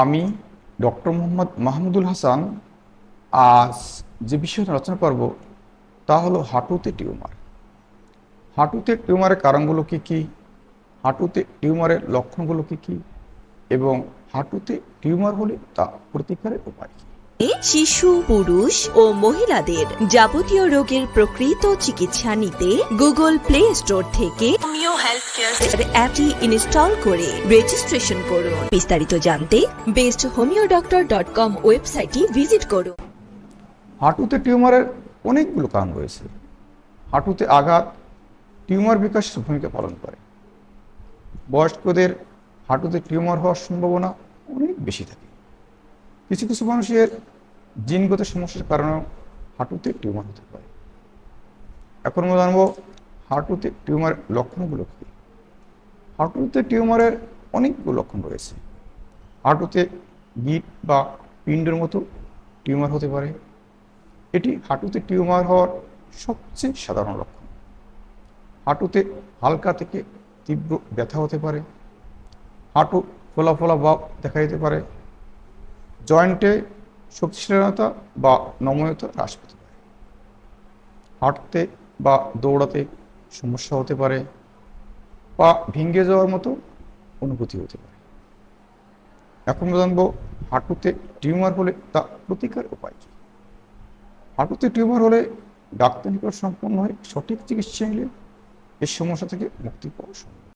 আমি ডক্টর মোহাম্মদ মাহমুদুল হাসান আজ যে বিষয়ে রচনা করব, তা হলো হাঁটুতে টিউমার। হাঁটুতে টিউমারের কারণগুলো কী কী? হাঁটুতে টিউমারের লক্ষণগুলো কী কী? এবং হাঁটুতে টিউমার হলে তা প্রতিকারের উপায় কী? শিশু পুরুষ ও মহিলাদের যাবতীয় রোগের প্রকৃত চিকিৎসা নিতে গুগল প্লে স্টোর থেকে অ্যাপটি ইনস্টল করে রেজিস্ট্রেশন করুন। বিস্তারিত জানতে best homeo doctor dot com ওয়েবসাইটটি ভিজিট করুন। হাঁটুতে টিউমারের অনেকগুলো কারণ রয়েছে। হাঁটুতে আঘাত টিউমার বিকাশের ভূমিকা পালন করে। বয়স্কদের হাঁটুতে টিউমার হওয়ার সম্ভাবনা অনেক বেশি থাকে। কিছু কিছু মানুষের জিনগত সমস্যার কারণেও হাঁটুতে টিউমার হতে পারে। এখন আমরা জানব হাঁটুতে টিউমারের লক্ষণগুলো কী? হাঁটুতে টিউমারের অনেকগুলো লক্ষণ রয়েছে। হাঁটুতে গিট বা পিণ্ডের মতো টিউমার হতে পারে। এটি হাঁটুতে টিউমার হওয়ার সবচেয়ে সাধারণ লক্ষণ। হাঁটুতে হালকা থেকে তীব্র ব্যথা হতে পারে। হাঁটু ফোলা ফোলা ভাব দেখা যেতে পারে। জয়েন্টে শক্তিশালীনতা বা নমনীয়তা হ্রাস পেতে পারে। হাঁটতে বা দৌড়াতে সমস্যা হতে পারে বা ভেঙে যাওয়ার মতো অনুভূতি হতে পারে। এখন জানব হাঁটুতে টিউমার হলে তা প্রতিকার উপায় হাঁটুতে টিউমার হলে ডাক্তার নিকট সম্পন্ন হয়ে সঠিক চিকিৎসা নিলে এই সমস্যা থেকে মুক্তি পাওয়া সম্ভব।